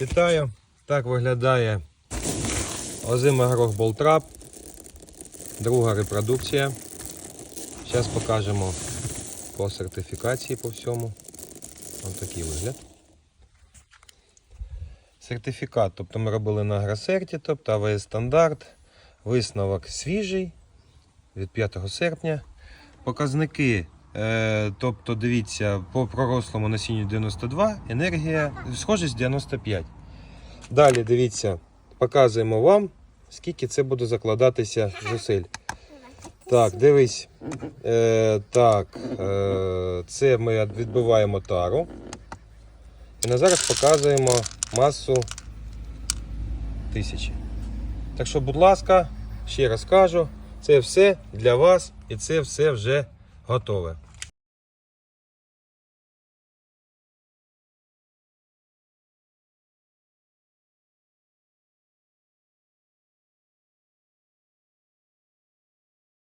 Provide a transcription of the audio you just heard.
Вітаю! Так виглядає озимий горох Болтрап. Друга репродукція. Зараз покажемо по сертифікації по всьому. Ось такий вигляд. Сертифікат, тобто ми робили на Агросерті, тобто АВС стандарт. Висновок свіжий від 5 серпня. Показники, тобто дивіться, по пророслому насінню 92, енергія, схожість 95. Далі дивіться, показуємо вам, скільки це буде закладатися зусиль. Так, дивись. Е, так, е, це ми відбиваємо тару. І на зараз показуємо масу тисячі. Так що, будь ласка, ще раз кажу, це все для вас і це все вже готове.